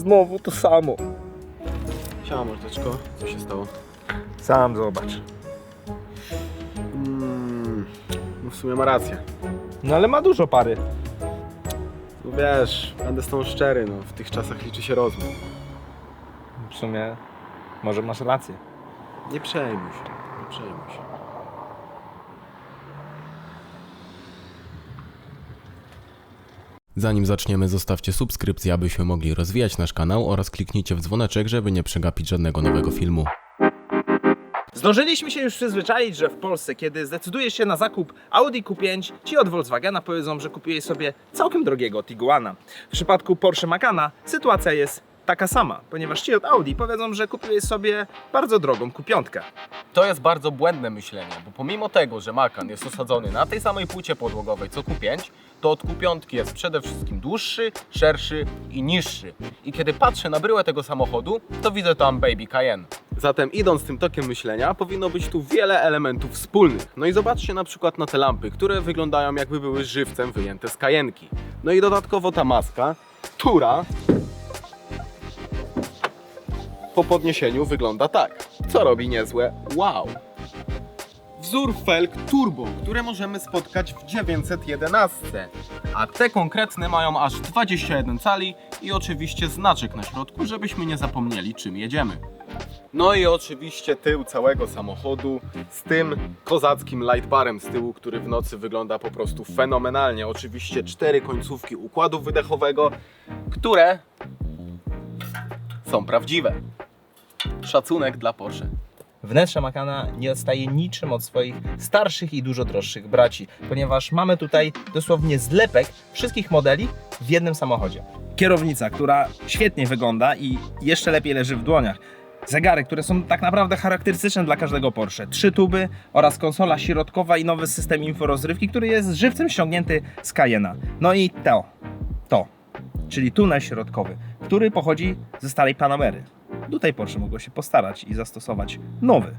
Znowu to samo. Siema mordeczko, co się stało? Sam zobacz. Mm, no w sumie ma rację. No ale ma dużo pary. No wiesz, będę z tą szczery, no w tych czasach liczy się rozum. W sumie może masz rację. Nie przejmuj się, nie przejmuj się. Zanim zaczniemy, zostawcie subskrypcję, abyśmy mogli rozwijać nasz kanał oraz kliknijcie w dzwoneczek, żeby nie przegapić żadnego nowego filmu. Zdążyliśmy się już przyzwyczaić, że w Polsce, kiedy zdecydujesz się na zakup Audi Q5, ci od Volkswagena powiedzą, że kupiłeś sobie całkiem drogiego Tiguana. W przypadku Porsche Macana sytuacja jest taka sama, ponieważ ci od Audi powiedzą, że kupiłeś sobie bardzo drogą Q5. To jest bardzo błędne myślenie, bo pomimo tego, że Macan jest osadzony na tej samej płycie podłogowej co Q5, to od Q5 jest przede wszystkim dłuższy, szerszy i niższy. I kiedy patrzę na bryłę tego samochodu, to widzę tam Baby Cayenne. Zatem idąc tym tokiem myślenia, powinno być tu wiele elementów wspólnych. No i zobaczcie na przykład na te lampy, które wyglądają jakby były żywcem wyjęte z kajenki. No i dodatkowo ta maska, która po podniesieniu wygląda tak. Co robi niezłe? Wow! Wzór felg turbo, które możemy spotkać w 911. A te konkretne mają aż 21 cali i oczywiście znaczek na środku, żebyśmy nie zapomnieli czym jedziemy. No i oczywiście tył całego samochodu z tym kozackim lightbarem z tyłu, który w nocy wygląda po prostu fenomenalnie. Oczywiście cztery końcówki układu wydechowego, które są prawdziwe. Szacunek dla Porsche. Wnętrze Macana nie odstaje niczym od swoich starszych i dużo droższych braci, ponieważ mamy tutaj dosłownie zlepek wszystkich modeli w jednym samochodzie. Kierownica, która świetnie wygląda i jeszcze lepiej leży w dłoniach. Zegary, które są tak naprawdę charakterystyczne dla każdego Porsche. Trzy tuby oraz konsola środkowa i nowy system inforozrywki, który jest żywcem ściągnięty z Cayenne'a. No i to, to, czyli tunel środkowy, który pochodzi ze starej Panamery. Tutaj Porsche mogło się postarać i zastosować nowy,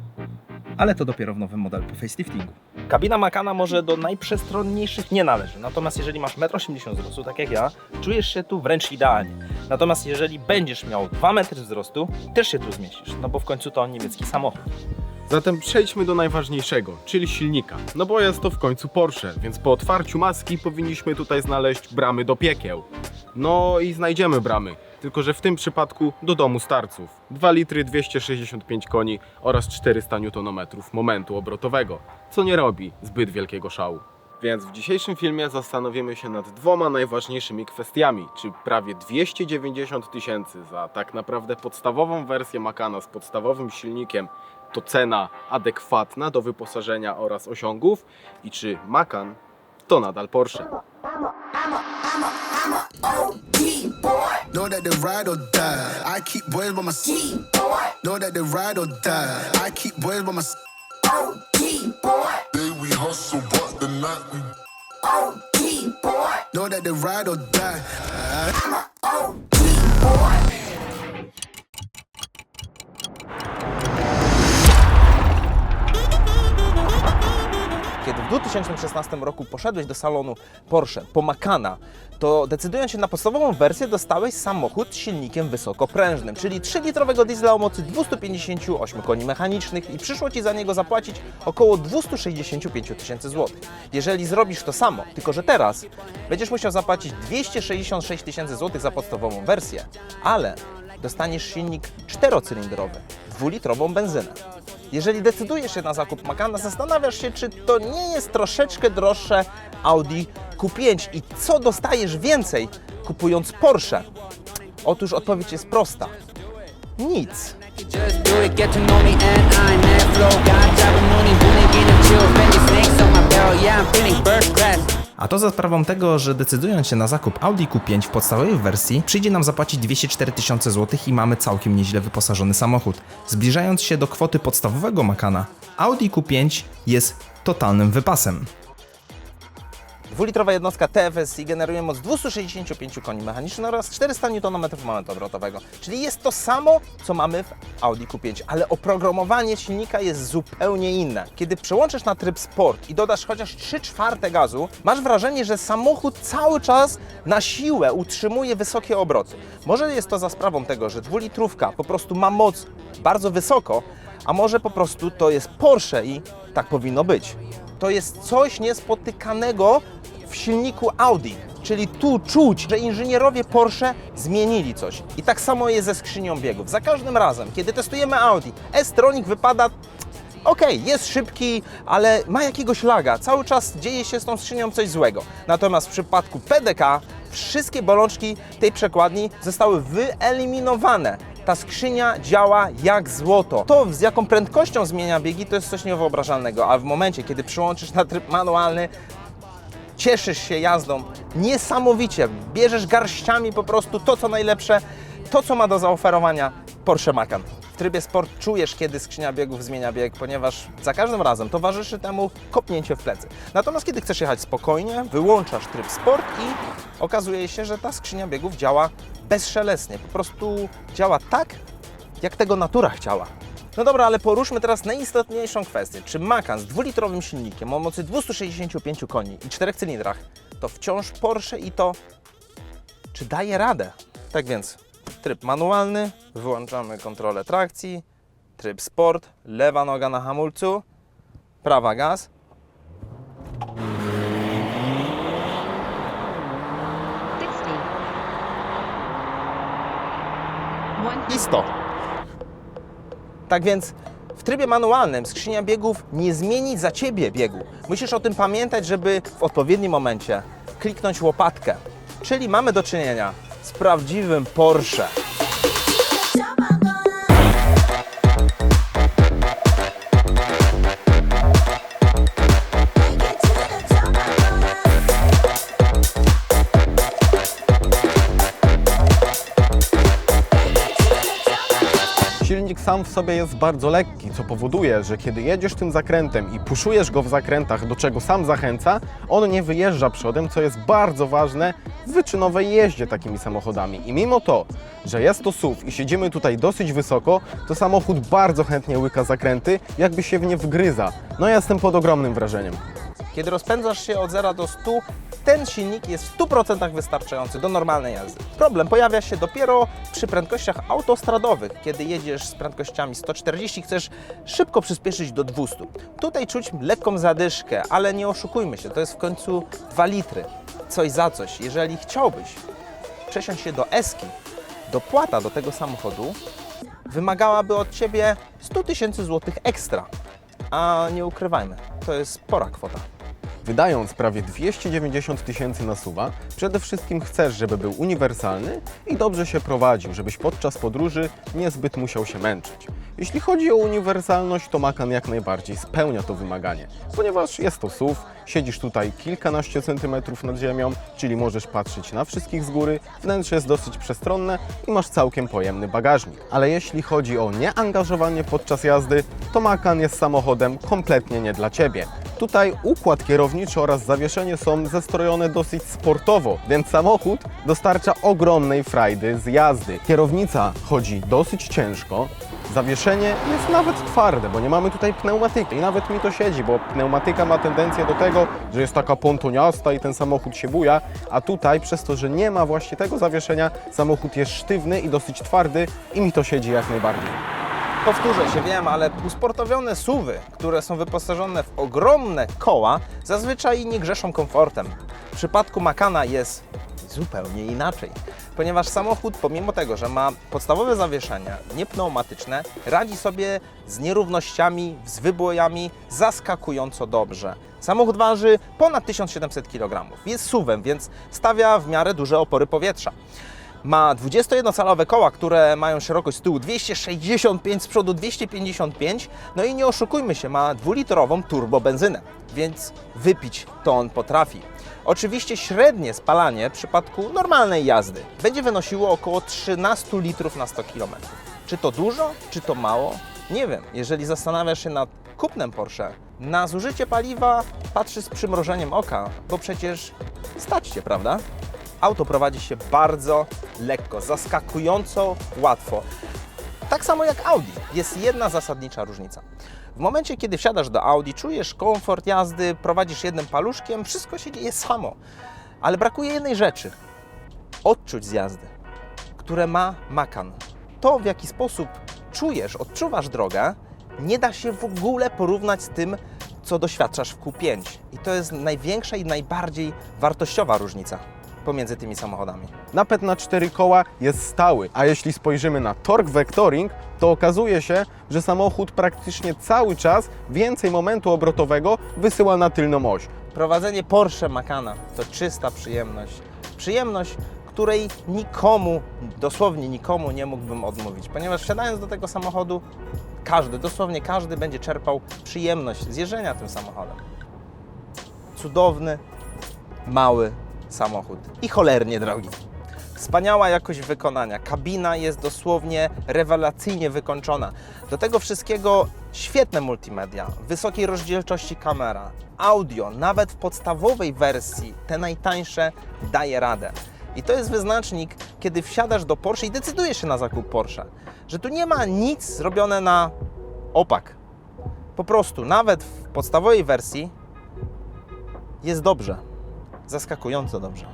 ale to dopiero w nowym modelu po faceliftingu. Kabina Macana może do najprzestronniejszych nie należy, natomiast jeżeli masz 1,80 m wzrostu, tak jak ja, czujesz się tu wręcz idealnie. Natomiast jeżeli będziesz miał 2 m wzrostu, też się tu zmieścisz, no bo w końcu to niemiecki samochód. Zatem przejdźmy do najważniejszego, czyli silnika. No bo jest to w końcu Porsche, więc po otwarciu maski powinniśmy tutaj znaleźć bramy do piekieł. No i znajdziemy bramy, tylko że w tym przypadku do domu starców. 2 litry 265 koni oraz 400 Nm momentu obrotowego, co nie robi zbyt wielkiego szału. Więc w dzisiejszym filmie zastanowimy się nad dwoma najważniejszymi kwestiami, czy prawie 290 tysięcy za tak naprawdę podstawową wersję Macana z podstawowym silnikiem to cena adekwatna do wyposażenia oraz osiągów i czy Macan to nadal Porsche. Know that they ride or die. I keep boys by my side. Know that they ride or die. I keep boys by my side. Day we hustle, but the night we Know that they ride or die. Kiedy w 2016 roku poszedłeś do salonu Porsche po Macana, to decydując się na podstawową wersję, dostałeś samochód z silnikiem wysokoprężnym, czyli 3-litrowego diesla o mocy 258 koni mechanicznych i przyszło Ci za niego zapłacić około 265 tysięcy złotych. Jeżeli zrobisz to samo, tylko że teraz będziesz musiał zapłacić 266 tysięcy złotych za podstawową wersję, ale dostaniesz silnik czterocylindrowy, dwulitrową benzynę. Jeżeli decydujesz się na zakup Macana, zastanawiasz się, czy to nie jest troszeczkę droższe Audi Q5 i co dostajesz więcej kupując Porsche? Otóż odpowiedź jest prosta. Nic. A to za sprawą tego, że decydując się na zakup Audi Q5 w podstawowej wersji, przyjdzie nam zapłacić 204 tysiące złotych i mamy całkiem nieźle wyposażony samochód. Zbliżając się do kwoty podstawowego Makana, Audi Q5 jest totalnym wypasem. Dwulitrowa jednostka TFSI generuje moc 265 koni mechanicznych oraz 400 Nm momentu obrotowego. Czyli jest to samo, co mamy w Audi Q5, ale oprogramowanie silnika jest zupełnie inne. Kiedy przełączysz na tryb Sport i dodasz chociaż 3 czwarte gazu, masz wrażenie, że samochód cały czas na siłę utrzymuje wysokie obroty. Może jest to za sprawą tego, że dwulitrówka po prostu ma moc bardzo wysoko, a może po prostu to jest Porsche i tak powinno być. To jest coś niespotykanego w silniku Audi. Czyli tu czuć, że inżynierowie Porsche zmienili coś. I tak samo jest ze skrzynią biegów. Za każdym razem, kiedy testujemy Audi, S-Tronic wypada Okej, jest szybki, ale ma jakiegoś laga. Cały czas dzieje się z tą skrzynią coś złego. Natomiast w przypadku PDK wszystkie bolączki tej przekładni zostały wyeliminowane. Ta skrzynia działa jak złoto. To, z jaką prędkością zmienia biegi, to jest coś niewyobrażalnego. A w momencie, kiedy przyłączysz na tryb manualny, cieszysz się jazdą niesamowicie. Bierzesz garściami po prostu to, co najlepsze, to, co ma do zaoferowania Porsche Macan. W trybie sport czujesz, kiedy skrzynia biegów zmienia bieg, ponieważ za każdym razem towarzyszy temu kopnięcie w plecy. Natomiast kiedy chcesz jechać spokojnie, wyłączasz tryb sport i okazuje się, że ta skrzynia biegów działa bezszelestnie. Po prostu działa tak, jak tego natura chciała. No dobra, ale poruszmy teraz najistotniejszą kwestię. Czy Macan z dwulitrowym silnikiem o mocy 265 koni i czterech cylindrach to wciąż Porsche i to czy daje radę? Tak więc tryb manualny, wyłączamy kontrolę trakcji, tryb sport, lewa noga na hamulcu, prawa gaz One i 100. Tak więc w trybie manualnym skrzynia biegów nie zmieni za Ciebie biegu. Musisz o tym pamiętać, żeby w odpowiednim momencie kliknąć łopatkę. Czyli mamy do czynienia z prawdziwym Porsche. Silnik sam w sobie jest bardzo lekki, co powoduje, że kiedy jedziesz tym zakrętem i puszujesz go w zakrętach, do czego sam zachęca, on nie wyjeżdża przodem, co jest bardzo ważne w wyczynowej jeździe takimi samochodami. I mimo to, że jest to SUV i siedzimy tutaj dosyć wysoko, to samochód bardzo chętnie łyka zakręty, jakby się w nie wgryza. No ja jestem pod ogromnym wrażeniem. Kiedy rozpędzasz się od 0 do 100, ten silnik jest w 100% wystarczający do normalnej jazdy. Problem pojawia się dopiero przy prędkościach autostradowych, kiedy jedziesz z prędkościami 140, chcesz szybko przyspieszyć do 200. Tutaj czuć lekką zadyszkę, ale nie oszukujmy się, to jest w końcu 2 litry. Coś za coś. Jeżeli chciałbyś przesiąść się do Eski, dopłata do tego samochodu wymagałaby od Ciebie 100 tysięcy złotych ekstra. A nie ukrywajmy, to jest spora kwota. Wydając prawie 290 tysięcy na suwa, przede wszystkim chcesz, żeby był uniwersalny i dobrze się prowadził, żebyś podczas podróży niezbyt musiał się męczyć. Jeśli chodzi o uniwersalność, to Macan jak najbardziej spełnia to wymaganie, ponieważ jest to SUV, siedzisz tutaj kilkanaście centymetrów nad ziemią, czyli możesz patrzeć na wszystkich z góry, wnętrze jest dosyć przestronne i masz całkiem pojemny bagażnik. Ale jeśli chodzi o nieangażowanie podczas jazdy, to Macan jest samochodem kompletnie nie dla Ciebie. Tutaj układ kierowniczy oraz zawieszenie są zestrojone dosyć sportowo, więc samochód dostarcza ogromnej frajdy z jazdy. Kierownica chodzi dosyć ciężko, zawieszenie jest nawet twarde, bo nie mamy tutaj pneumatyki i nawet mi to siedzi, bo pneumatyka ma tendencję do tego, że jest taka pontoniasta i ten samochód się buja, a tutaj przez to, że nie ma właśnie tego zawieszenia, samochód jest sztywny i dosyć twardy i mi to siedzi jak najbardziej. Powtórzę się, wiem, ale usportowione suwy, które są wyposażone w ogromne koła, zazwyczaj nie grzeszą komfortem. W przypadku Makana jest zupełnie inaczej, ponieważ samochód, pomimo tego, że ma podstawowe zawieszenia niepneumatyczne, radzi sobie z nierównościami, z wybojami zaskakująco dobrze. Samochód waży ponad 1700 kg. Jest suwem, więc stawia w miarę duże opory powietrza. Ma 21-calowe koła, które mają szerokość z tyłu 265, z przodu 255. No i nie oszukujmy się, ma dwulitrową turbobenzynę, więc wypić to on potrafi. Oczywiście średnie spalanie w przypadku normalnej jazdy będzie wynosiło około 13 litrów na 100 km. Czy to dużo, czy to mało? Nie wiem. Jeżeli zastanawiasz się nad kupnem Porsche, na zużycie paliwa patrzy z przymrożeniem oka, bo przecież stać Cię, prawda? Auto prowadzi się bardzo lekko, zaskakująco łatwo. Tak samo jak Audi. Jest jedna zasadnicza różnica. W momencie, kiedy wsiadasz do Audi, czujesz komfort jazdy, prowadzisz jednym paluszkiem, wszystko się dzieje samo. Ale brakuje jednej rzeczy. Odczuć z jazdy, które ma Macan. To, w jaki sposób czujesz, odczuwasz drogę, nie da się w ogóle porównać z tym, co doświadczasz w Q5. I to jest największa i najbardziej wartościowa różnica pomiędzy tymi samochodami. Napęd na cztery koła jest stały, a jeśli spojrzymy na torque vectoring, to okazuje się, że samochód praktycznie cały czas więcej momentu obrotowego wysyła na tylną oś. Prowadzenie Porsche Macana to czysta przyjemność. Przyjemność, której nikomu, dosłownie nikomu nie mógłbym odmówić, ponieważ wsiadając do tego samochodu, każdy, dosłownie każdy będzie czerpał przyjemność z jeżdżenia tym samochodem. Cudowny, mały samochód i cholernie drogi. Wspaniała jakość wykonania. Kabina jest dosłownie rewelacyjnie wykończona. Do tego wszystkiego świetne multimedia, wysokiej rozdzielczości kamera, audio, nawet w podstawowej wersji, te najtańsze, daje radę. I to jest wyznacznik, kiedy wsiadasz do Porsche i decydujesz się na zakup Porsche, że tu nie ma nic zrobione na opak. Po prostu, nawet w podstawowej wersji jest dobrze. Zaskakująco dobrze.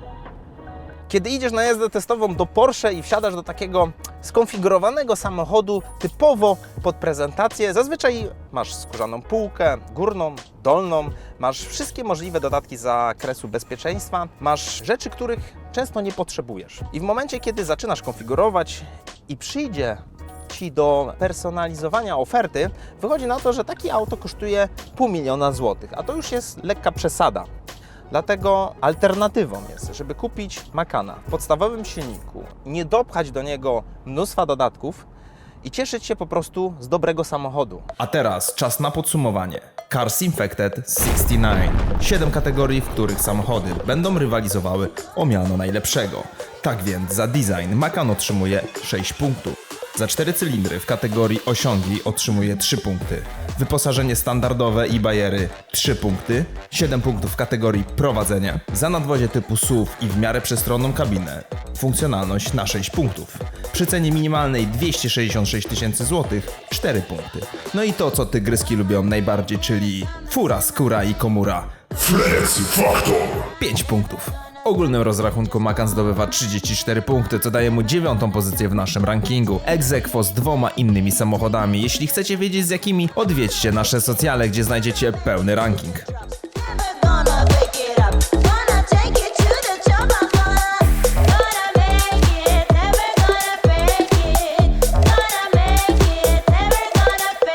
Kiedy idziesz na jazdę testową do Porsche i wsiadasz do takiego skonfigurowanego samochodu typowo pod prezentację, zazwyczaj masz skórzaną półkę, górną, dolną, masz wszystkie możliwe dodatki z zakresu bezpieczeństwa, masz rzeczy, których często nie potrzebujesz. I w momencie, kiedy zaczynasz konfigurować i przyjdzie Ci do personalizowania oferty, wychodzi na to, że takie auto kosztuje pół miliona złotych, a to już jest lekka przesada. Dlatego alternatywą jest, żeby kupić Macana w podstawowym silniku, nie dopchać do niego mnóstwa dodatków i cieszyć się po prostu z dobrego samochodu. A teraz czas na podsumowanie. Cars Infected 69. 7 kategorii, w których samochody będą rywalizowały o miano najlepszego. Tak więc za design Macan otrzymuje 6 punktów. Za 4 cylindry w kategorii osiągi otrzymuje 3 punkty. Wyposażenie standardowe i bajery 3 punkty. 7 punktów w kategorii prowadzenia. Za nadwozie typu SUV i w miarę przestronną kabinę. Funkcjonalność na 6 punktów. Przy cenie minimalnej 266 tysięcy złotych 4 punkty. No i to co tygryski lubią najbardziej, czyli fura, skóra i komura. Flex Factor. 5 punktów. Ogólnym rozrachunku Macan zdobywa 34 punkty, co daje mu dziewiątą pozycję w naszym rankingu. Aequo z dwoma innymi samochodami. Jeśli chcecie wiedzieć z jakimi, odwiedźcie nasze socjale, gdzie znajdziecie pełny ranking.